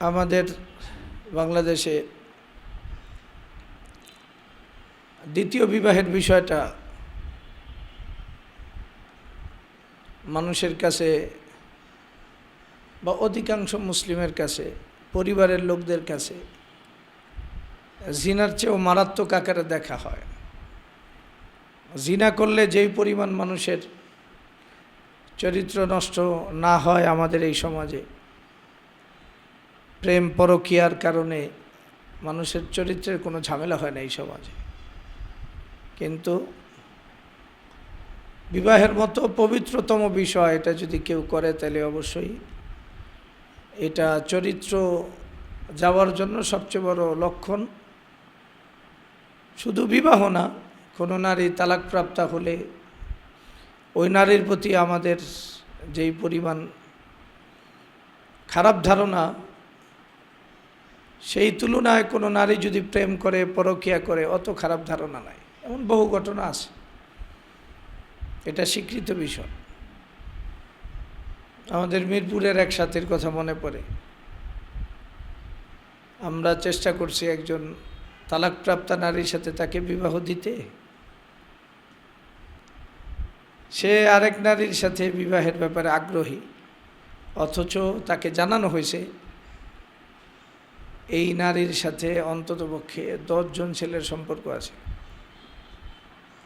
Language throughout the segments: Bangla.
আমাদের বাংলাদেশে দ্বিতীয় বিবাহের বিষয়টা মানুষের কাছে বা অধিকাংশ মুসলিমের কাছে, পরিবারের লোকদের কাছে জিনার চেয়েও মারাত্মক আকারে দেখা হয়। জিনা করলে যেই পরিমাণ মানুষের চরিত্র নষ্ট না হয় আমাদের এই সমাজে প্রেম পরকিয়ার কারণে মানুষের চরিত্রের কোনো ঝামেলা হয় না এই সমাজে। কিন্তু বিবাহের মতো পবিত্রতম বিষয় এটা যদি কেউ করে তাহলে অবশ্যই এটা চরিত্র যাওয়ার জন্য সবচেয়ে বড় লক্ষণ। শুধু বিবাহ না, কোনো নারী তালাকপ্রাপ্তা হলে ওই নারীর প্রতি আমাদের যেই পরিমাণ খারাপ ধারণা সেই তুলনায় কোনো নারী যদি প্রেম করে, পরকিয়া করে, অত খারাপ ধারণা নাই। এমন বহু ঘটনা আছে। এটা স্বীকৃত বিষয়। আমাদের মিরপুরের এক সাথের কথা মনে পড়ে। আমরা চেষ্টা করছি একজন তালাকপ্রাপ্তা নারীর সাথে তাকে বিবাহ দিতে। সে আরেক নারীর সাথে বিবাহের ব্যাপারে আগ্রহী, অথচ তাকে জানানো হয়েছে এই নারীর সাথে অন্ততপক্ষে দশজন ছেলের সম্পর্ক আছে।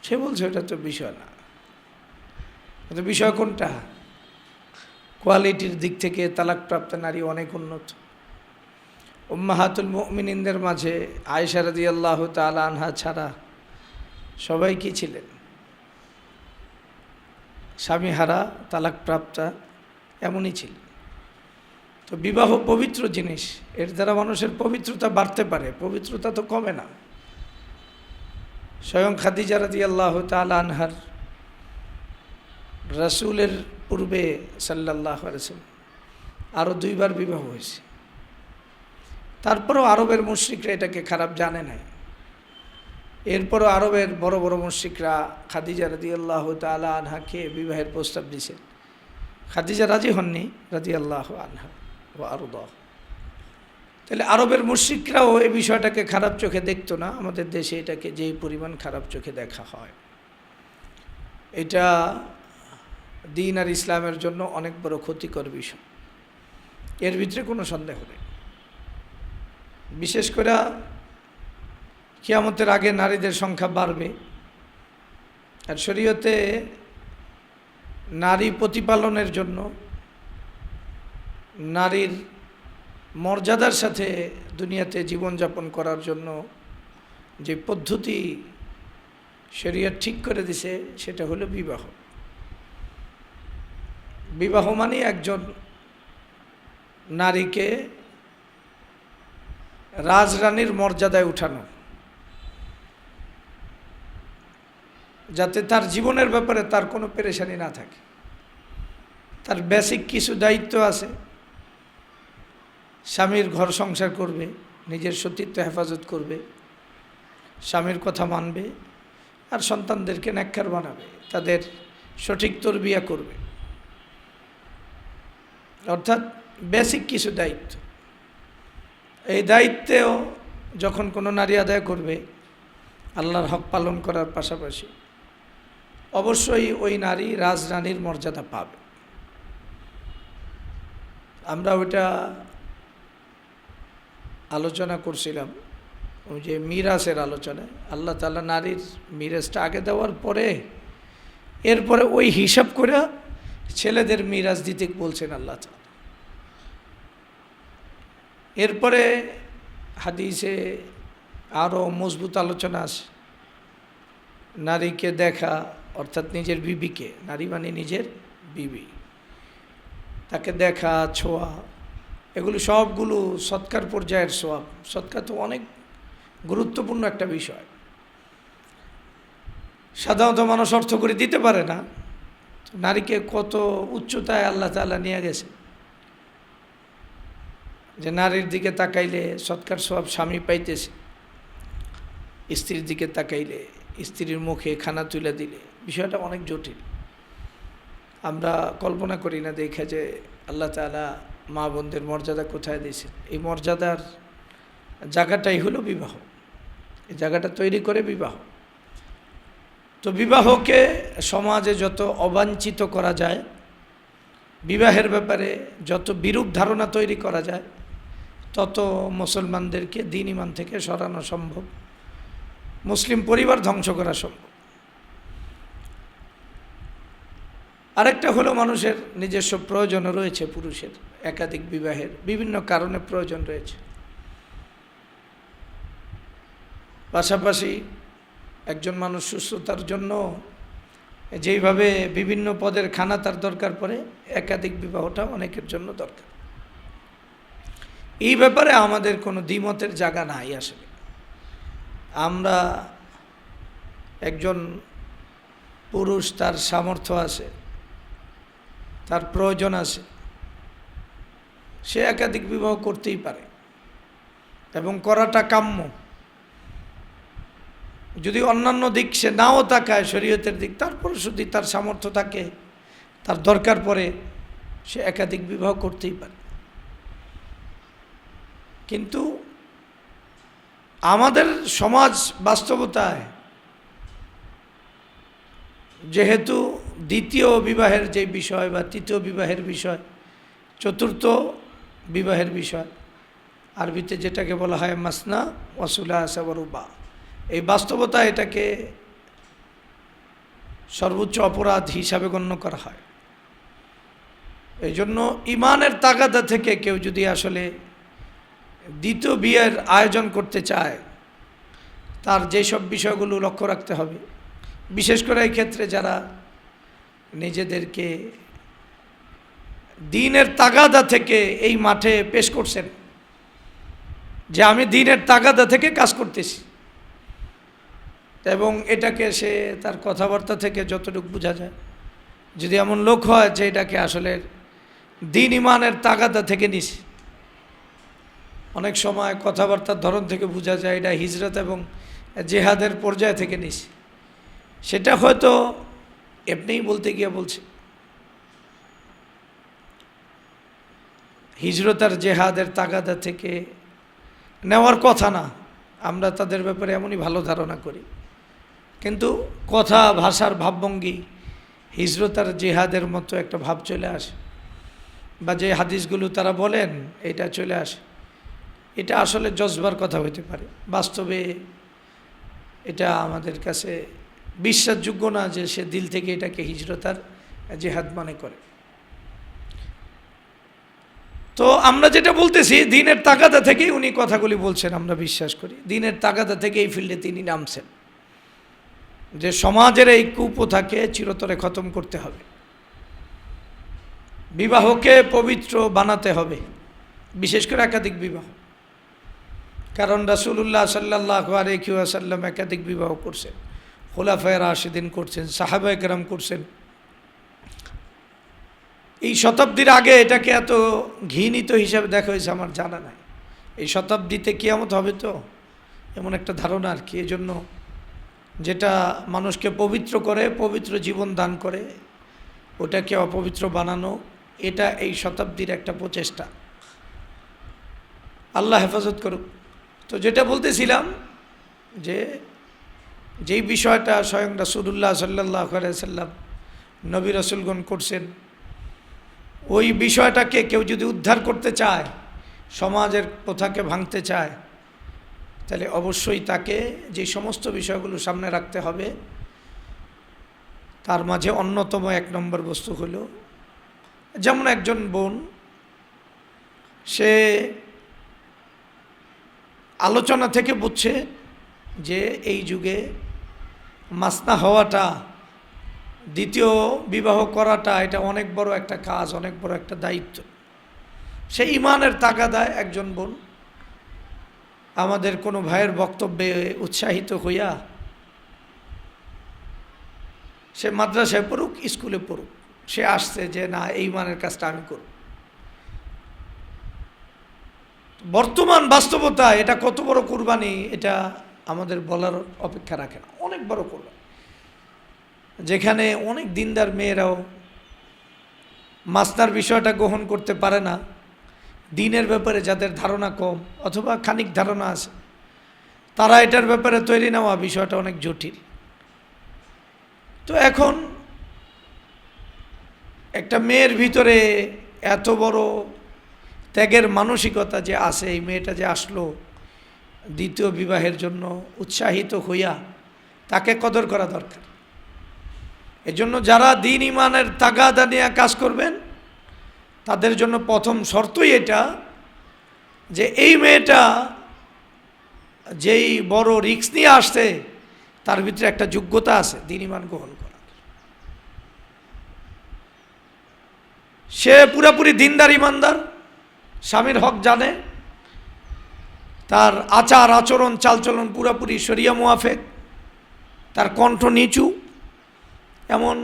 সে বলছে এটা তো বিষয় না। কিন্তু বিষয় কোনটা? কোয়ালিটির দিক থেকে তালাকপ্রাপ্ত নারী অনেক উন্নত। উম্মাহাতুল মুমিনিনদের মাঝে আয়েশা রাদি আল্লাহ তালা আনহা ছাড়া সবাই কি ছিলেন? স্বামীহারা তালাকপ্রাপ্তা এমনই ছিল তো বিবাহ পবিত্র জিনিস, এর দ্বারা মানুষের পবিত্রতা বাড়তে পারে, পবিত্রতা তো কমে না। স্বয়ং খাদিজা রাদি আল্লাহ তালা আনহার রাসুলের পূর্বে সাল্লাহ আলসালাম আরও দুইবার বিবাহ হয়েছে। তারপরও আরবের মুশ্রিকরা এটাকে খারাপ জানে নাই। এরপরও আরবের বড় বড় মুশ্রিকরা খাদিজা রাজি আল্লাহ তালা আনহাকে বিবাহের প্রস্তাব দিয়েছেন। খাদিজা রাজি হননি রাজি আল্লাহ আনহা। ও তাহলে আরবের মুশ্রিকরাও এই বিষয়টাকে খারাপ চোখে দেখতো না? আমাদের দেশে এটাকে যেই পরিমাণ খারাপ চোখে দেখা হয়। এটা দিন আর ইসলামের জন্য অনেক বড় ক্ষতিকর বিষয়। এর ভিতরে কোনো সন্দেহ নেই। বিশেষ করে কিয়ামতের আগে নারীদের সংখ্যা বাড়বে। আর শরীয়তে নারী প্রতিপালনের জন্য নারীর মর্যাদার সাথে দুনিয়াতে জীবনযাপন করার জন্য যে পদ্ধতি শরীয়ত ঠিক করে দিছে, সেটা হলো বিবাহ। বিবাহ মানে একজন নারীকে রাজরানীর মর্যাদায় উঠানো, যাতে তার জীবনের ব্যাপারে তার কোনো পেরেশানি না থাকে। তার বেসিক কিছু দায়িত্ব আছে। স্বামীর ঘর সংসার করবে, নিজের সতীত্ব হেফাজত করবে, স্বামীর কথা মানবে আর সন্তানদেরকে ন্যাক্কার বানাবে, তাদের সঠিক তরবিয়া করবে। অর্থাৎ বেসিক কিছু দায়িত্ব। এই দায়িত্বেও যখন কোনো নারী আদায় করবে, আল্লাহর হক পালন করার পাশাপাশি অবশ্যই ওই নারী রাজরানীর মর্যাদা পাবে। আমরা ওইটা আলোচনা করছিলাম, ওই যে মিরাজের আলোচনায়। আল্লাহ তালা নারীর মিরাজটা আগে দেওয়ার পরে, এরপরে ওই হিসাব করে ছেলেদের মিরাজ দিতে বলছেন আল্লাহ তালা এরপরে হাদিসে আরও মজবুত আলোচনা আছে। নারীকে দেখা, অর্থাৎ নিজের বিবিকে, নারী মানে নিজের বিবি। তাকে দেখা, ছোঁয়া এগুলো সবগুলো সৎকার পর্যায়ের সোয়াব সৎকার তো অনেক গুরুত্বপূর্ণ একটা বিষয়। সাধারণত মানুষ অর্থ করে দিতে পারে না। নারীকে কত উচ্চতায় আল্লাহ তালা নিয়ে গেছে। যে নারীর দিকে তাকাইলে সৎকার সব স্বামী পাইতেছে। স্ত্রীর দিকে তাকাইলে স্ত্রীর মুখে খানা তুলে দিলে। বিষয়টা অনেক জটিল। আমরা কল্পনা করি না দেখে যে আল্লাহ তালা মা বোনদের মর্যাদা কোথায় দিয়েছেন এই মর্যাদার জায়গাটাই হলো বিবাহ। এই জায়গাটা তৈরি করে বিবাহ। তো বিবাহকে সমাজে যত অবাঞ্ছিত করা যায়, বিবাহের ব্যাপারে যত বিরূপ ধারণা তৈরি করা যায়, তত মুসলমানদেরকে দিন ইমান থেকে সরানো সম্ভব। মুসলিম পরিবার ধ্বংস করা সম্ভব। আরেকটা হলো মানুষের নিজস্ব প্রয়োজন রয়েছে, পুরুষের, একাধিক বিবাহের, বিভিন্ন কারণে প্রয়োজন রয়েছে। পাশাপাশি একজন মানুষ সুস্থতার জন্য যেইভাবে বিভিন্ন পদের খানা তার দরকার পড়ে, একাধিক বিবাহটা অনেকের জন্য দরকার। এই ব্যাপারে আমাদের কোনো দ্বিমতের জায়গা নাই আসলে। আমরা একজন পুরুষ, তার সামর্থ্য আছে তার প্রয়োজন আছে। সে একাধিক বিবাহ করতেই পারে এবং করাটা কাম্য। যদি অন্যান্য দিক সে নাও তাকায় শরীয়তের দিক, তারপরে যদি তার সামর্থ্য থাকে, তার দরকার পড়ে, সে একাধিক বিবাহ করতেই পারে। কিন্তু আমাদের সমাজ বাস্তবতায় যেহেতু দ্বিতীয় বিবাহের যে বিষয় বা তৃতীয় বিবাহের বিষয়, চতুর্থ বিবাহের বিষয়, আরবিতে যেটাকে বলা হয় মাসনা ওয়াসুলা সাবরুবা এই বাস্তবতা এটাকে সর্বোচ্চ অপরাধ হিসাবে গণ্য করা হয়। এই জন্য ইমানের তাগাদা থেকে কেউ যদি আসলে দ্বিতীয় বিয়ের আয়োজন করতে চায়, তার যেসব বিষয়গুলো লক্ষ্য রাখতে হবে, বিশেষ করে এই ক্ষেত্রে যারা নিজেদেরকে দিনের তাগাদা থেকে এই মাঠে পেশ করছেন। যে আমি দিনের তাগাদা থেকে কাজ করতেছি। এবং এটাকে সে তার কথাবার্তা থেকে যতটুকু বোঝা যায়। যদি এমন লোক হয় যে এটাকে আসলে দিন ইমানের তাগাদা থেকে নিস অনেক সময় কথাবার্তার ধরন থেকে বোঝা যায় এটা হিজরত এবং জেহাদের পর্যায় থেকে নিস সেটা হয়তো এমনিই বলতে গিয়ে বলছে। হিজরত আর জেহাদের তাগাদা থেকে নেওয়ার কথা না, আমরা তাদের ব্যাপারে এমনই ভালো ধারণা করি। কিন্তু কথা, ভাষার ভাবভঙ্গি হিজরত আর জেহাদের মতো একটা ভাব চলে আসে। বা যে হাদিসগুলো তারা বলেন, এটা চলে আসে। এটা আসলে জজবার কথা হইতে পারে। বাস্তবে এটা আমাদের কাছে বিশ্বাসযোগ্য না যে সে দিল থেকে এটাকে হিজরতার জেহাদ মানে করে। তো আমরা যেটা বলতেছি, দিনের তাগাদা থেকেই উনি কথাগুলি বলছেন, আমরা বিশ্বাস করি। দিনের তাগাদা থেকে এই ফিল্ডে তিনি নামছেন। যে সমাজের এই কুপ্রথাকে চিরতরে খতম করতে হবে। বিবাহকে পবিত্র বানাতে হবে, বিশেষ করে একাধিক বিবাহ। কারণ রাসুল্লাহ সাল্লাহ আলহিউসাল্লাম একাধিক বিবাহ করছেন। খোলাফায় রাশিদিন করছেন সাহাবা একরাম করছেন। এই শতাব্দীর আগে এটাকে এত ঘৃণিত হিসাবে দেখা হয়েছে আমার জানা নাই। এই শতাব্দীতে কিয়ামত হবে তো? এমন একটা ধারণা আর কি জন্য যেটা মানুষকে পবিত্র করে, পবিত্র জীবন দান করে, ওটাকে অপবিত্র বানানো, এটা এই শতাব্দীর একটা প্রচেষ্টা। আল্লাহ হেফাজত করুক। তো যেটা বলতেছিলাম যে যেই বিষয়টা স্বয়ং রাসুল্লাহ সাল্লাহ সাল্লাম নবী রসুলগণ করছেন, ওই বিষয়টাকে কেউ যদি উদ্ধার করতে চায়, সমাজের প্রথাকে ভাঙতে চায়, তাহলে অবশ্যই তাকে যে সমস্ত বিষয়গুলো সামনে রাখতে হবে, তার মাঝে অন্যতম এক নম্বর বস্তু হলো, যেমন একজন বোন, সে আলোচনা থেকে বুঝছে যে এই যুগে মাসনা হওয়াটা, দ্বিতীয় বিবাহ করাটা, এটা অনেক বড় একটা কাজ, অনেক বড় একটা দায়িত্ব। সে ইমানের তাগাদায় একজন বোন আমাদের কোনো ভাইয়ের বক্তব্যে উৎসাহিত হইয়া সে মাদ্রাসায় পড়ুক, স্কুলে পড়ুক, সে আসছে যে, না, এই মানের কাজটা আমি করব। বর্তমান বাস্তবতা এটা কত বড় কুরবানি, এটা আমাদের বলার অপেক্ষা রাখে না। অনেক বড় কুরবানি যেখানে অনেক দিনদার মেয়েরাও মাস্টার বিষয়টা গ্রহণ করতে পারে না, দিনের ব্যাপারে যাদের ধারণা কম অথবা খানিক ধারণা আছে, তারা এটার ব্যাপারে তৈরি নেওয়া বিষয়টা অনেক জটিল। তো এখন একটা মেয়ের ভিতরে এত বড় ত্যাগের মানসিকতা যে আছে, এই মেয়েটা যে আসলো দ্বিতীয় বিবাহের জন্য উৎসাহিত হইয়া তাকে কদর করা দরকার। এজন্য যারা দিন ইমানের তাগাদা নিয়ে কাজ করবেন, তাদের জন্য প্রথম শর্তই এটা যে এই মেয়েটা যেই বড় রিক্স নিয়ে আসছে, তার ভিতরে একটা যোগ্যতা আছে দিন ইমান গ্রহণ করার। সে পুরাপুরি দিনদার ইমানদার স্বামীর হক জানে তার আচার, আচরণ, চালচলন পুরাপুরি সরিয়া মুয়াফেক তার কণ্ঠ নিচু, এমন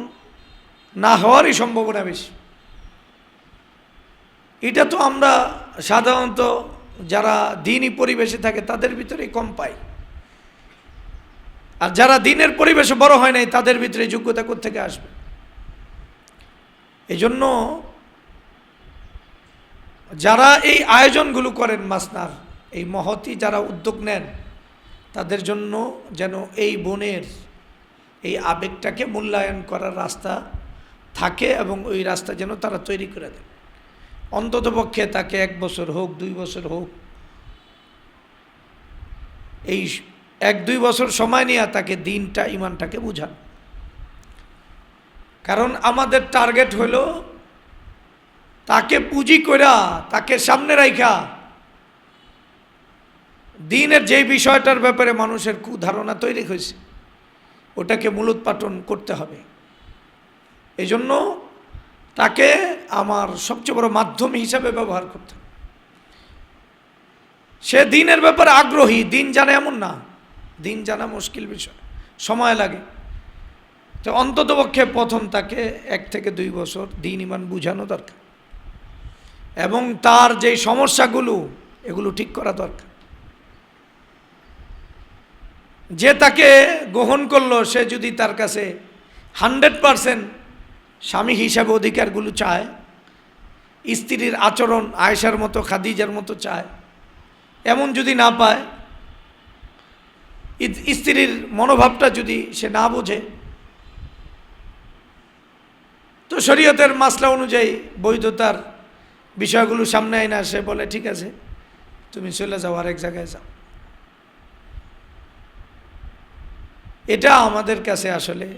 না হওয়ারই সম্ভাবনা বেশি। এটা তো আমরা সাধারণত যারা দিনই পরিবেশে থাকে, তাদের ভিতরেই কম পাই। আর যারা দিনের পরিবেশে বড় হয় নাই, তাদের ভিতরে যোগ্যতা থেকে আসবে? এই জন্য যারা এই আয়োজনগুলো করেন, মাসনার এই মহতি যারা উদ্যোগ নেন, তাদের জন্য যেন এই বনের এই আবেগটাকে মূল্যায়ন করার রাস্তা থাকে এবং ওই রাস্তা যেন তারা তৈরি করে দেন। অন্ততপক্ষে তাকে এক বছর হোক, দুই বছর হোক, এই এক, দুই বছর সময় নিয়ে তাকে দিনটা, ইমানটাকে বুঝান। কারণ আমাদের টার্গেট হলো তাকে পুঁজি করা তাকে সামনে রাইখা দিনের যেই বিষয়টার ব্যাপারে মানুষের কুধারণা তৈরি হয়েছে, ওটাকে মূলোৎপাটন করতে হবে। এই জন্য তাকে আমার সবচেয়ে বড় মাধ্যম হিসাবে ব্যবহার করতে সে দিনের ব্যাপারে আগ্রহী, দিন জানে এমন না, দিন জানা মুশকিল বিষয়, সময় লাগে। তো অন্ততপক্ষে প্রথম তাকে এক থেকে দুই বছর দিন ইমান বুঝানো দরকার। এবং তার যে সমস্যাগুলো, এগুলো ঠিক করা দরকার। যে তাকে গ্রহণ করল, সে যদি তার কাছে হান্ড্রেড পারসেন্ট স্বামী হিসাবে অধিকারগুলো চায়, স্ত্রীর আচরণ আয়েশার মতো, খাদিজার মতো চায়, এমন যদি না পায় স্ত্রীর মনোভাবটা যদি সে না বোঝে, তো শরীয়তের মাসলা অনুযায়ী বৈধতার বিষয়গুলো সামনে আয় না সে বলে ঠিক আছে, তুমি চলে যাও আরেক জায়গায় যাও। এটা আমাদের কাছে আসলে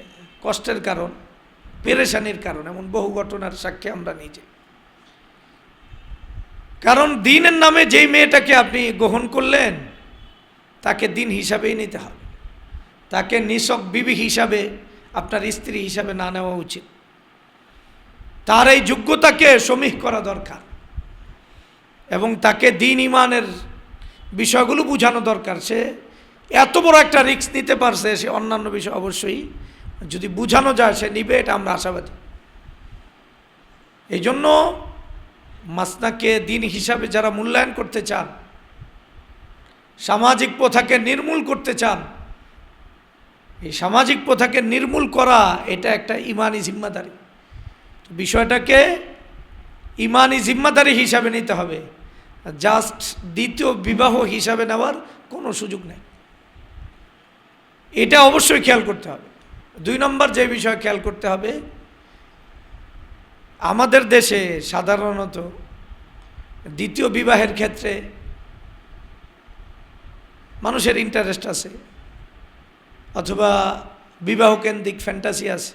কষ্টের কারণ, পেরেশানির কারণ, এমন বহু ঘটনার সাক্ষী আমরা নিজে। কারণ দিনের নামে যেই মেয়েটাকে আপনি গ্রহণ করলেন, তাকে দিন হিসাবেই নিতে হবে। তাকে নিছক বিবি হিসাবে, আপনার স্ত্রী হিসাবে না নেওয়া উচিত। তার এই যোগ্যতাকে সমীহ করা দরকার। এবং তাকে দিন ইমানের বিষয়গুলো বোঝানো দরকার। সে এত বড় একটা রিস্ক নিতে পারছে সে অন্যান্য বিষয় অবশ্যই। যদি বোঝানো যায়, সে নিবে, এটা আমরা আশাবাদী। এই জন্য মাসনাকে দিন হিসাবে যারা মূল্যায়ন করতে চান, সামাজিক প্রথাকে নির্মূল করতে চান, এই সামাজিক প্রথাকে নির্মূল করা, এটা একটা ইমানি জিম্মাদারি। বিষয়টাকে ইমানি জিম্মাদারি হিসাবে নিতে হবে। জাস্ট দ্বিতীয় বিবাহ হিসাবে নেওয়ার কোনো সুযোগ নেই। এটা অবশ্যই খেয়াল করতে হবে। দুই নম্বর যে বিষয় খেয়াল করতে হবে, আমাদের দেশে সাধারণত দ্বিতীয় বিবাহের ক্ষেত্রে মানুষের ইন্টারেস্ট আছে, অথবা বিবাহ কেন্দ্রিক ফ্যান্টাসি আছে।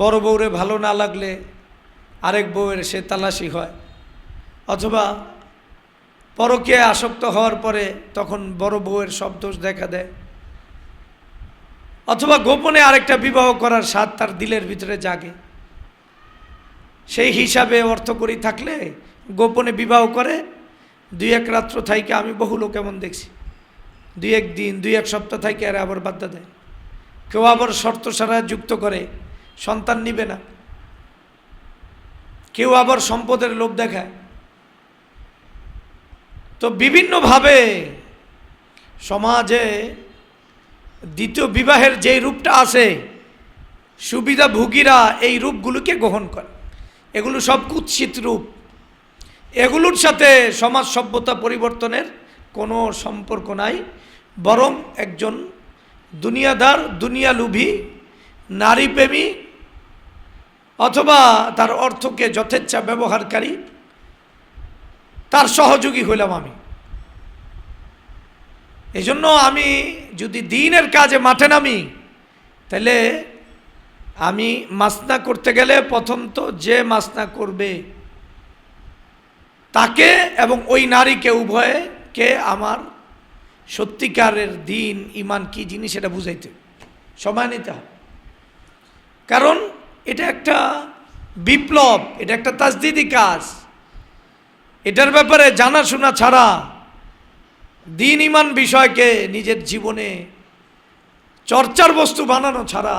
বড় বউরে ভালো না লাগলে আরেক বউয়ের সে তালাশি হয়, অথবা পরকে আসক্ত হওয়ার পরে তখন বড় বউয়ের সব দোষ দেখা দেয়। অথবা গোপনে আরেকটা বিবাহ করার স্বাদ তার দিলের ভিতরে জাগে। সেই হিসাবে অর্থ করি থাকলে গোপনে বিবাহ করে, দুই এক রাত্র থাইকে আমি বহু লোক এমন দেখছি। দুই এক দিন, দুই এক সপ্তাহ থাইকে আর আবার বাদ্যা দেয়। কেউ আবার শর্ত সারা যুক্ত করে, সন্তান নিবে না। কেউ আবার সম্পদের লোভ দেখায়। তো বিভিন্নভাবে সমাজে দ্বিতীয় বিবাহের যেই রূপটা আছে সুবিধাভোগীরা এই রূপগুলোকে গ্রহণ করে। এগুলো সব কুৎসিত রূপ। এগুলোর সাথে সমাজ সভ্যতা পরিবর্তনের কোনো সম্পর্ক নাই, বরং একজন দুনিয়াদার দুনিয়া লুভী নারীপ্রেমী অথবা তার অর্থকে যথেচ্ছা ব্যবহারকারী, তার সহযোগী হইলাম আমি। এই জন্য আমি যদি দিনের কাজে মাঠে নামি, তাহলে আমি মাসনা করতে গেলে প্রথম তো যে মাসনা করবে তাকে এবং ওই নারীকে, উভয়কে আমার সত্যিকারের দিন ইমান কি জিনিস এটা বুঝাইতে সময় নিতে হবে। কারণ এটা একটা বিপ্লব, এটা একটা তাজদিদি কাজ। এটার ব্যাপারে জানাশোনা ছাড়া দিন ইমান বিষয়কে নিজের জীবনে চর্চার বস্তু বানানো ছাড়া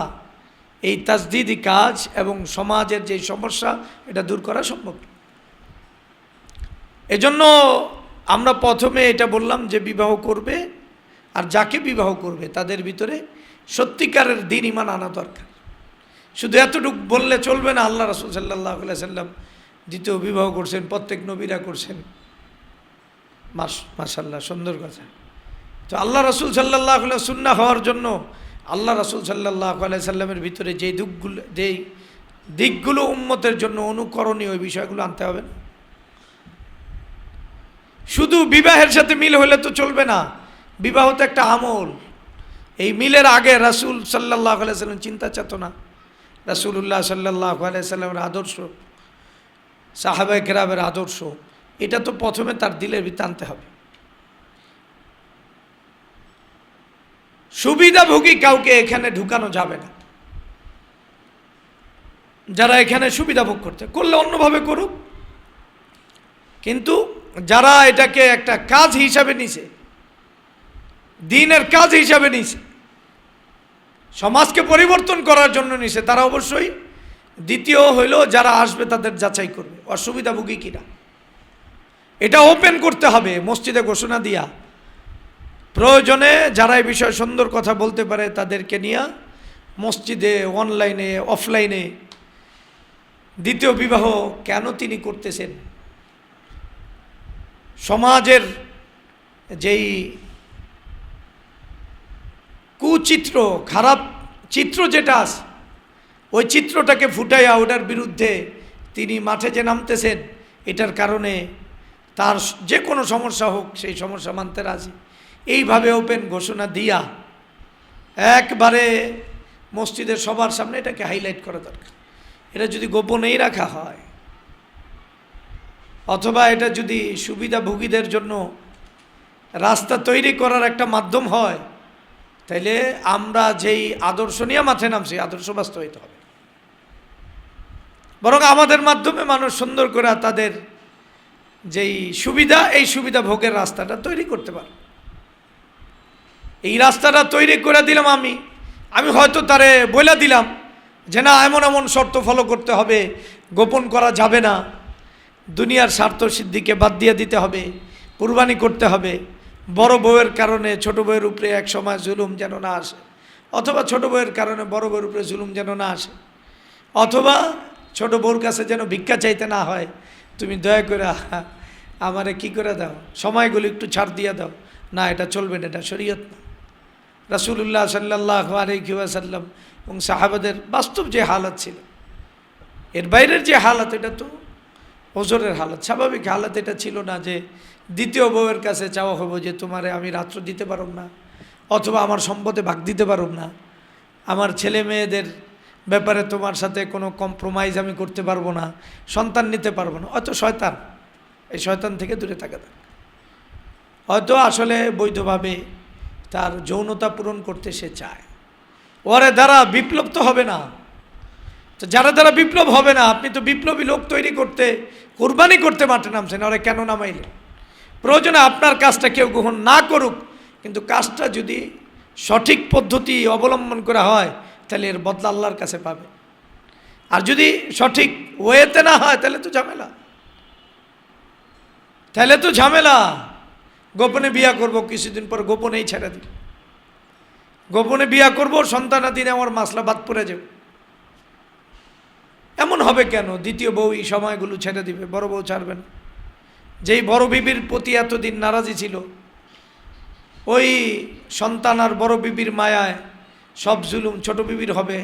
এই তাজদিদি কাজ এবং সমাজের যে সমস্যা, এটা দূর করা সম্ভব এজন্য আমরা প্রথমে এটা বললাম যে বিবাহ করবে আর যাকে বিবাহ করবে তাদের ভিতরে সত্যিকারের দিন ইমান আনা দরকার। শুধু এতটুকু বললে চলবে না, আল্লাহ রসুল সাল্লাহ সাল্লাম দ্বিতীয় বিবাহ করছেন, প্রত্যেক নবীরা করছেন। মাস মাসাল্লাহ সুন্দর কথা। তো আল্লাহ রসুল সাল্লাহ সুন্না হওয়ার জন্য আল্লাহ রসুল সাল্লাহ সাল্লামের ভিতরে যেই দিকগুলো যেই দিকগুলো উন্মতের জন্য অনুকরণীয়, ওই বিষয়গুলো আনতে হবে। শুধু বিবাহের সাথে মিল হলে তো চলবে না। বিবাহ তো একটা আমল। এই মিলের আগে রাসুল সাল্লাহ সাল্লাম চিন্তা চেতনা। রাসুল্লাহ সাল্লাহ সাল্লামের আদর্শ সাহাবাই কেরামের আদর্শ। এটা তো প্রথমে তার দিলের ভিতরে আনতে হবে। সুবিধাভোগী কাউকে এখানে ঢুকানো যাবে না। যারা এখানে সুবিধা ভোগ করতে, করলে অন্যভাবে করুক। কিন্তু যারা এটাকে একটা কাজ হিসাবে নিছে, দিনের কাজ হিসাবে নিছে, সমাজকে পরিবর্তন করার জন্য নিছে, তারা অবশ্যই দ্বিতীয় হইল যারা আসবে তাদের যাচাই করবে। অসুবিধাভোগী কিনা? এটা ওপেন করতে হবে, মসজিদে ঘোষণা দিয়া। প্রয়োজনে যারা এই বিষয়ে সুন্দর কথা বলতে পারে তাদেরকে নিয়ে মসজিদে অনলাইনে অফলাইনে দ্বিতীয় বিবাহ কেন তিনি করতেছেন? সমাজের যেই কুচিত্র, খারাপ চিত্র যেটা ওই চিত্রটাকে ফুটাইয়া ওটার বিরুদ্ধে তিনি মাঠে যে নামতেছেন, এটার কারণে তার যে কোনো সমস্যা হোক, সেই সমস্যা মানতে রাজি। এইভাবে ওপেন ঘোষণা দিয়া একবারে মসজিদের সবার সামনে এটাকে হাইলাইট করা দরকার। এটা যদি গোপনেই রাখা হয়, অথবা এটা যদি সুবিধাভোগীদের জন্য রাস্তা তৈরি করার একটা মাধ্যম হয়, তাইলে আমরা যেই আদর্শ নিয়ে মাঠে নামছি, আদর্শ বাস্তবায়িত হবে। বরং আমাদের মাধ্যমে মানুষ সুন্দর করে তাদের যেই সুবিধা, এই সুবিধা ভোগের রাস্তাটা তৈরি করতে পারে এই রাস্তাটা তৈরি করে দিলাম আমি। আমি হয়তো তারে বলে দিলাম যে না, এমন এমন শর্ত ফলো করতে হবে, গোপন করা যাবে না। দুনিয়ার স্বার্থ সিদ্ধিকে বাদ দিয়ে দিতে হবে, কুরবানি করতে হবে। বড় বউয়ের কারণে ছোট বউয়ের উপরে এক সময় জুলুম যেন না আসে, অথবা ছোট বউয়ের কারণে বড় বউয়ের উপরে জুলুম যেন না আসে, অথবা ছোট বউর কাছে যেন ভিক্ষা চাইতে না হয় তুমি দয়া করে আমারে কি করে দাও? সময়গুলো একটু ছাড় দিয়ে দাও। না, এটা চলবে না, এটা শরীয়ত না। রাসুল্লাহ সাল্লাহ আলহিউসাল্লাম এবং সাহাবাদের বাস্তব যে হালাত ছিল, এর বাইরের যে হালাত এটা তো ওজোরের হালাত। স্বাভাবিক হালাত এটা ছিল না যে দ্বিতীয় বউয়ের কাছে চাওয়া হব যে তোমারে আমি রাত্র দিতে পারব না, অথবা আমার সম্পদে ভাগ দিতে পারব না। আমার ছেলে মেয়েদের ব্যাপারে তোমার সাথে কোনো কম্প্রোমাইজ আমি করতে পারব না, সন্তান নিতে পারব না, হয়তো শয়তান। এই শয়তান থেকে দূরে থাকা দরকার। হয়তো আসলে বৈধভাবে তার যৌনতা পূরণ করতে সে চায়। ওরে দ্বারা বিপ্লব তো হবে না। তো যারা দ্বারা বিপ্লব হবে না, আপনি তো বিপ্লবী লোক তৈরি করতে, কোরবানি করতে মাঠে নামছেন, ওরা কেন নামাইলেন? প্রয়োজনে আপনার কাজটা কেউ গ্রহণ না করুক, কিন্তু কাজটা যদি সঠিক পদ্ধতি অবলম্বন করা হয় তাহলে এর বদলা আল্লাহর কাছে পাবে। আর যদি সঠিক ওয়েতে না হয়, তাহলে তো ঝামেলা। তাহলে তো ঝামেলা। গোপনে বিয়া করব, কিছুদিন পর গোপনেই ছেড়ে দিব গোপনে বিয়া করব সন্তানাদিনে আমার মাসলা বাদ পড়ে যাবে। এমন হবে কেন? দ্বিতীয় বউ এই সময়গুলো ছেড়ে দিবে, বড় বউ ছাড়বেন যেই বড় বিবির প্রতি এতদিন নারাজি ছিল, ওই সন্তান আর বড় বিবির মায়ায় সব জুলুম ছোট বিবির হবে,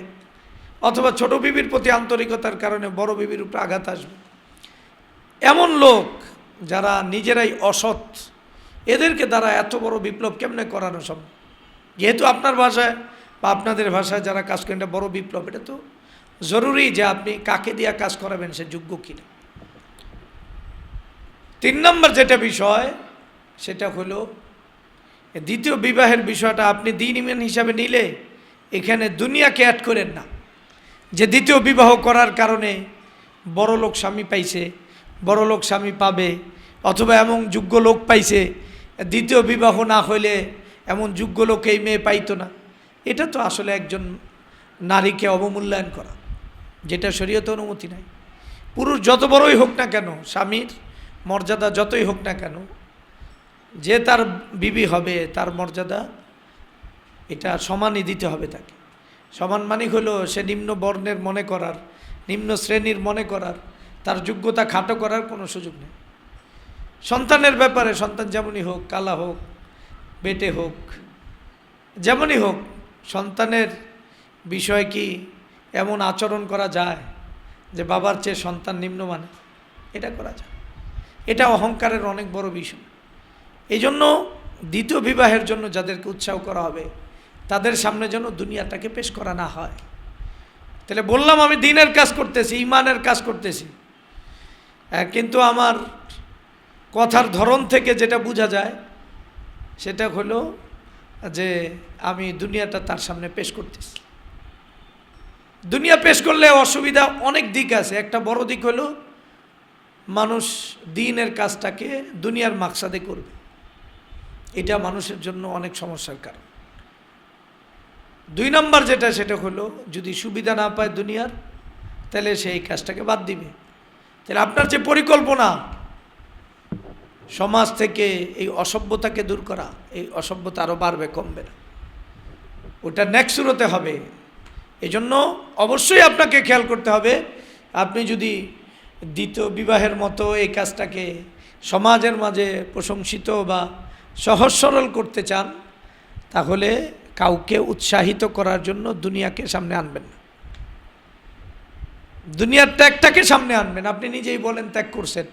অথবা ছোট বিবির প্রতি আন্তরিকতার কারণে বড় বিবির উপরে আঘাত আসবে। এমন লোক যারা নিজেরাই অসৎ, এদেরকে দ্বারা এত বড় বিপ্লব কেমনে করানো সব যেহেতু আপনার ভাষায় বা আপনাদের ভাষায় যারা কাজ করেন, এটা বড় বিপ্লব, এটা তো জরুরি যে আপনি কাকে দিয়া কাজ করাবেন, সে যোগ্য কিনা। তিন নম্বর যেটা বিষয়, সেটা হলো দ্বিতীয় বিবাহের বিষয়টা আপনি দিন ইমেন হিসাবে নিলে এখানে দুনিয়াকে অ্যাড করেন না। যে দ্বিতীয় বিবাহ করার কারণে বড় লোক স্বামী পাইছে, বড় লোক স্বামী পাবে, অথবা এমন যোগ্য লোক পাইছে, দ্বিতীয় বিবাহ না হইলে এমন যোগ্য লোক এই মেয়ে পাইতো না। এটা তো আসলে একজন নারীকে অবমূল্যায়ন করা, যেটা শরীয়তে অনুমতি নাই। পুরুষ যত বড়ই হোক না কেন, স্বামীর মর্যাদা যতই হোক না কেন, যে তার বিবি হবে, তার মর্যাদা এটা সমানই দিতে হবে তাকে। সমান মানিক হলো সে নিম্ন বর্ণের মনে করার, নিম্ন শ্রেণির মনে করার, তার যোগ্যতা খাটো করার কোনো সুযোগ নেই। সন্তানের ব্যাপারে সন্তান যেমনই হোক, কালা হোক, বেটে হোক, যেমনই হোক, সন্তানের বিষয় কি এমন আচরণ করা যায় যে বাবার চেয়ে সন্তান নিম্নমানে এটা করা যায়। এটা অহংকারের অনেক বড় বিষয়। এই জন্য দ্বিতীয় বিবাহের জন্য যাদেরকে উৎসাহ করা হবে তাদের সামনে যেন দুনিয়াটাকে পেশ করা না হয়। তাহলে বললাম, আমি দিনের কাজ করতেছি, ইমানের কাজ করতেছি। কিন্তু আমার কথার ধরন থেকে যেটা বোঝা যায়, সেটা হলো যে আমি দুনিয়াটা তার সামনে পেশ করতেছি। দুনিয়া পেশ করলে অসুবিধা অনেক দিক আছে। একটা বড় দিক হলো, মানুষ দিনের কাজটাকে দুনিয়ার মাকসাদে করবে। এটা মানুষের জন্য অনেক সমস্যার কারণ। দুই নম্বর যেটা, সেটা হলো যদি সুবিধা না পায় দুনিয়ার, তাহলে সেই কাজটাকে বাদ দিবে। তাহলে আপনার যে পরিকল্পনা, সমাজ থেকে এই অসভ্যতাকে দূর করা, এই অসভ্যতা আরও বাড়বে, কমবে না। ওটা নেক্সট হতে হবে। এজন্য অবশ্যই আপনাকে খেয়াল করতে হবে, আপনি যদি দ্বিতীয় বিবাহের মতো এই কাজটাকে সমাজের মাঝে প্রশংসিত বা সহজ সরল করতে চান, তাহলে কাউকে উৎসাহিত করার জন্য দুনিয়াকে সামনে আনবেন না। দুনিয়ার ত্যাগটাকে সামনে আনবেন। আপনি নিজেই বলেন, ত্যাগ করছেন।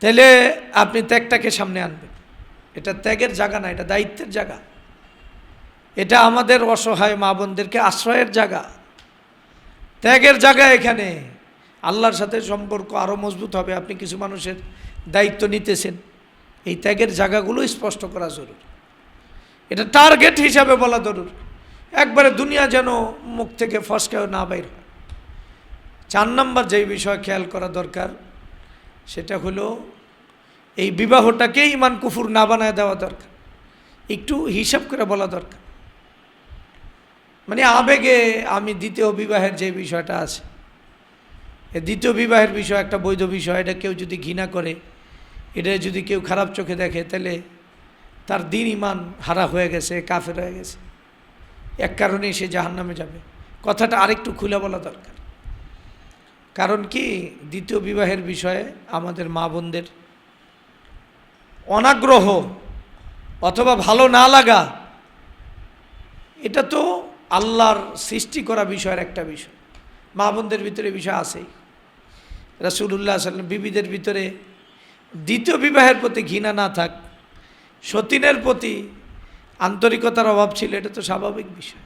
তাহলে আপনি ত্যাগটাকে সামনে আনবেন। এটা ত্যাগের জায়গা না, এটা দায়িত্বের জায়গা। এটা আমাদের অসহায় মা বোনদেরকে আশ্রয়ের জায়গা। ত্যাগের জায়গা এখানে। আল্লাহর সাথে সম্পর্ক আরও মজবুত হবে। আপনি কিছু মানুষের দায়িত্ব নিতেছেন। এই ত্যাগের জায়গাগুলো স্পষ্ট করা জরুরি। এটা টার্গেট হিসাবে বলা জরুরি। একবারে দুনিয়া যেন মুখ থেকে ফসকেও না বাইর হয়। চার নম্বর যেই বিষয় খেয়াল করা দরকার, সেটা হলো এই বিবাহটাকে ইমান কুফুর না বানায় দেওয়া দরকার। একটু হিসাব করে বলা দরকার। মানে আবেগে আমি দ্বিতীয় বিবাহের যে বিষয়টা আছে দ্বিতীয় বিবাহের বিষয় একটা বৈধ বিষয়, এটা কেউ যদি ঘৃণা করে, এটা যদি কেউ খারাপ চোখে দেখে, তাহলে তার দিন ইমান হারা হয়ে গেছে, কাফের হয়ে গেছে। এক কারণেই সে জাহান্নামে যাবে। কথাটা আরেকটু খুলে বলা দরকার। কারণ কি? দ্বিতীয় বিবাহের বিষয়ে আমাদের মা বোনদের অনাগ্রহ অথবা ভালো না লাগা, এটা তো আল্লাহর সৃষ্টি করা বিষয়ের একটা বিষয়। মা বোনদের ভিতরে বিষয় আছেই। রাসুল্লাহ সাল্লাম বিবিদের ভিতরে দ্বিতীয় বিবাহের প্রতি ঘৃণা না থাক সতীনের প্রতি আন্তরিকতার অভাব ছিল, এটা তো স্বাভাবিক বিষয়।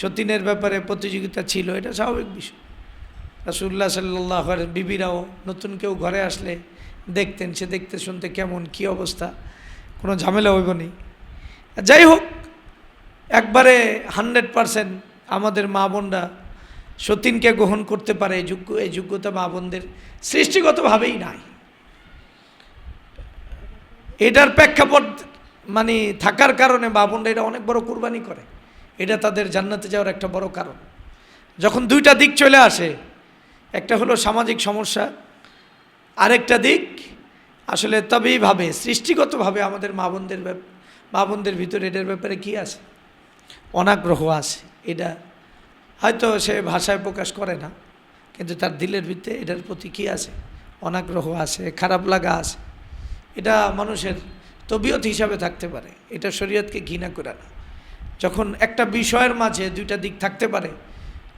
সতীনের ব্যাপারে প্রতিযোগিতা ছিল, এটা স্বাভাবিক বিষয়। রাসুল্লাহ সাল্লাহ বিবিরাও নতুন কেউ ঘরে আসলে দেখতেন, সে দেখতে শুনতে কেমন, কি অবস্থা? কোনো ঝামেলা হইব নি? যাই হোক, একবারে হান্ড্রেড পারসেন্ট আমাদের মা বোনরা সতীনকে গ্রহণ করতে পারে যোগ্য, এই যোগ্যতা মা বোনদের সৃষ্টিগতভাবেই নাই। এটার প্রেক্ষাপট মানে থাকার কারণে মা বোনরা এটা অনেক বড় কুরবানি করে। এটা তাদের জান্নাতে যাওয়ার একটা বড় কারণ। যখন দুইটা দিক চলে আসে, একটা হলো সামাজিক সমস্যা, আরেকটা দিক আসলে তবেই ভাবে সৃষ্টিগতভাবে আমাদের মা বোনদের মা বোনদের ভিতরে এটার ব্যাপারে কি আছে? অনাগ্রহ আছে, এটা হয়তো সে ভাষায় প্রকাশ করে না, কিন্তু তার দিলের ভিতরে এটার প্রতি কী আছে? অনাগ্রহ আছে, খারাপ লাগা আছে। এটা মানুষের তবিয়ত হিসাবে থাকতে পারে। এটা শরীয়তকে ঘৃণা করে না। যখন একটা বিষয়ের মাঝে দুইটা দিক থাকতে পারে,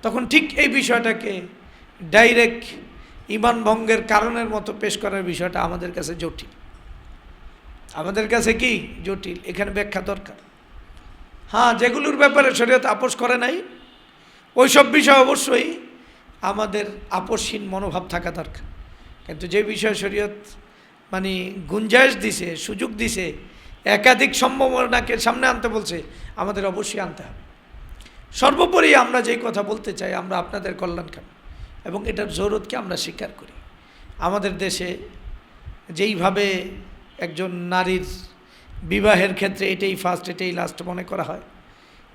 তখন ঠিক এই বিষয়টাকে ডাইরেক্ট ইমান ভঙ্গের কারণের মতো পেশ করার বিষয়টা আমাদের কাছে জটিল। আমাদের কাছে কি? জটিল। এখানে ব্যাখ্যা দরকার। হ্যাঁ যেগুলোর ব্যাপারে শরীয়ত আপোষ করে নাই ওই সব বিষয় অবশ্যই আমাদের আপোষহীন মনোভাব থাকা দরকার। কিন্তু যে বিষয় শরীয়ত মানে গুঞ্জাইশ দিছে, সুযোগ দিছে, একাধিক সম্ভাবনাকে সামনে আনতে বলছে, আমাদের অবশ্যই আনতে হবে। সর্বোপরি আমরা যেই কথা বলতে চাই, আমরা আপনাদের কল্যাণ কেন এবং এটার জরুরতকে আমরা স্বীকার করি। আমাদের দেশে যেইভাবে একজন নারীর বিবাহের ক্ষেত্রে এটাই ফার্স্ট এটাই লাস্ট মনে করা হয়,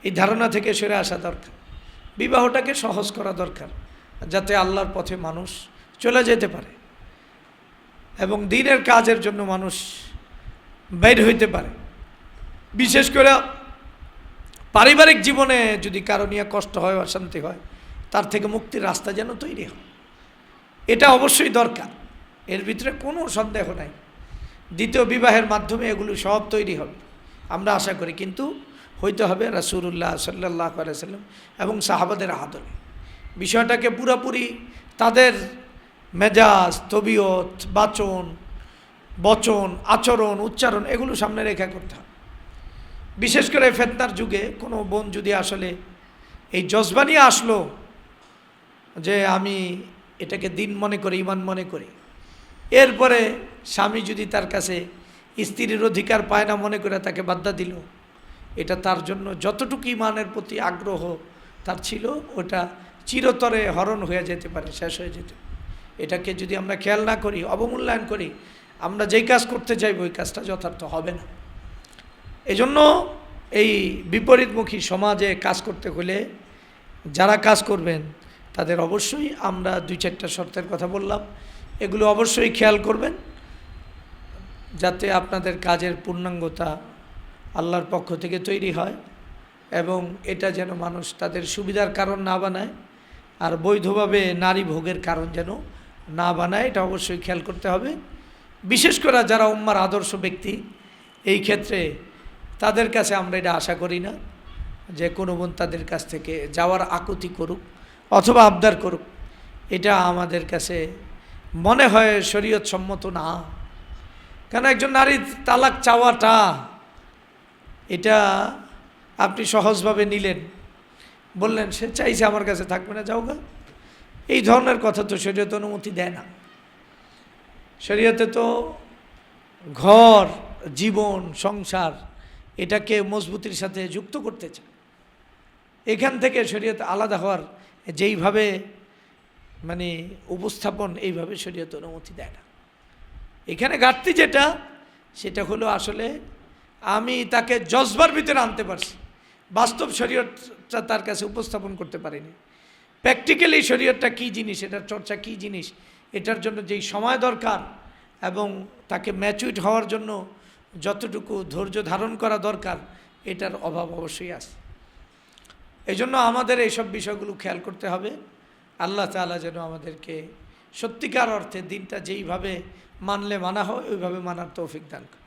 এই ধারণা থেকে সরে আসা দরকার। বিবাহটাকে সহজ করা দরকার, যাতে আল্লাহর পথে মানুষ চলে যেতে পারে। এবং দিনের কাজের জন্য মানুষ বের হইতে পারে। বিশেষ করে পারিবারিক জীবনে যদি কারও নিয়ে কষ্ট হয়, অশান্তি হয়, তার থেকে মুক্তির রাস্তা যেন তৈরি হয়। এটা অবশ্যই দরকার। এর ভিতরে কোনো সন্দেহ নাই। দ্বিতীয় বিবাহের মাধ্যমে এগুলো সব তৈরি হবে। আমরা আশা করি কিন্তু হইতে হবে রাসুল্লাহ সাল্লাহ সাল্লাম এবং সাহাবাদের আদরে বিষয়টাকে পুরোপুরি তাদের মেজাজ, তবিয়ত, বাচন, বচন, আচরণ, উচ্চারণ এগুলো সামনে রেখা করতে হবে বিশেষ করে ফেতনার যুগে কোনো বোন যদি আসলে এই জজবা আসলো যে আমি এটাকে দিন মনে করি ইমান মনে করি, এরপরে স্বামী যদি তার কাছে স্ত্রীর অধিকার পায় না মনে করে তাকে বাদ্যা দিল, এটা তার জন্য যতটুকু ইমানের প্রতি আগ্রহ তার ছিল, ওটা চিরতরে হরণ হয়ে যেতে পারে, শেষ হয়ে যেতে পারে। এটাকে যদি আমরা খেয়াল না করি, অবমূল্যায়ন করি, আমরা যেই কাজ করতে চাইব ওই কাজটা যথার্থ হবে না। এজন্য এই বিপরীতমুখী সমাজে কাজ করতে হলে যারা কাজ করবেন, তাদের অবশ্যই আমরা দুই চারটা শর্তের কথা বললাম, এগুলো অবশ্যই খেয়াল করবেন, যাতে আপনাদের কাজের পূর্ণাঙ্গতা আল্লাহর পক্ষ থেকে তৈরি হয় এবং এটা যেন মানুষ তাদের সুবিধার কারণ না বানায়, আর বৈধভাবে নারী ভোগের কারণ যেন না বানায়, এটা অবশ্যই খেয়াল করতে হবে। বিশেষ করে যারা উম্মার আদর্শ ব্যক্তি, এই ক্ষেত্রে তাদের কাছে আমরা এটা আশা করি না যে কোনো বোন তাদের কাছ থেকে যাওয়ার আকুতি করুক অথবা আবদার করুক। এটা আমাদের কাছে মনে হয় শরীয়ত সম্মত না। কেন একজন নারীর তালাক চাওয়াটা, এটা আপনি সহজভাবে নিলেন, বললেন, সে চাইছে আমার কাছে থাকবে না, যাও গা। এই ধরনের কথা তো শরীয়ত অনুমতি দেয় না। শরীয়তে তো ঘর, জীবন, সংসার এটাকে মজবুতির সাথে যুক্ত করতে চায়। এখান থেকে শরীয়ত আলাদা হওয়ার যেইভাবে মানে উপস্থাপন, এইভাবে শরীয়ত অনুমতি দেয় না। এখানে ঘাটতি যেটা, সেটা হলো আসলে আমি তাকে জজবার ভিতরে আনতে পারছি। বাস্তব শরীয়তটা তার কাছে উপস্থাপন করতে পারিনি। প্র্যাকটিক্যালি শরীয়তটা কী জিনিস? এটার চর্চা কী জিনিস? এটার জন্য যেই সময় দরকার এবং তাকে ম্যাচুইট হওয়ার জন্য যতটুকু ধৈর্য ধারণ করা দরকার, এটার অভাব অবশ্যই আছে। এই জন্য আমাদের এইসব বিষয়গুলো খেয়াল করতে হবে। আল্লাহ তালা যেন আমাদেরকে সত্যিকার অর্থে দিনটা যেইভাবে মানলে মানা হয়, ওইভাবে মানার তৌফিক দান করে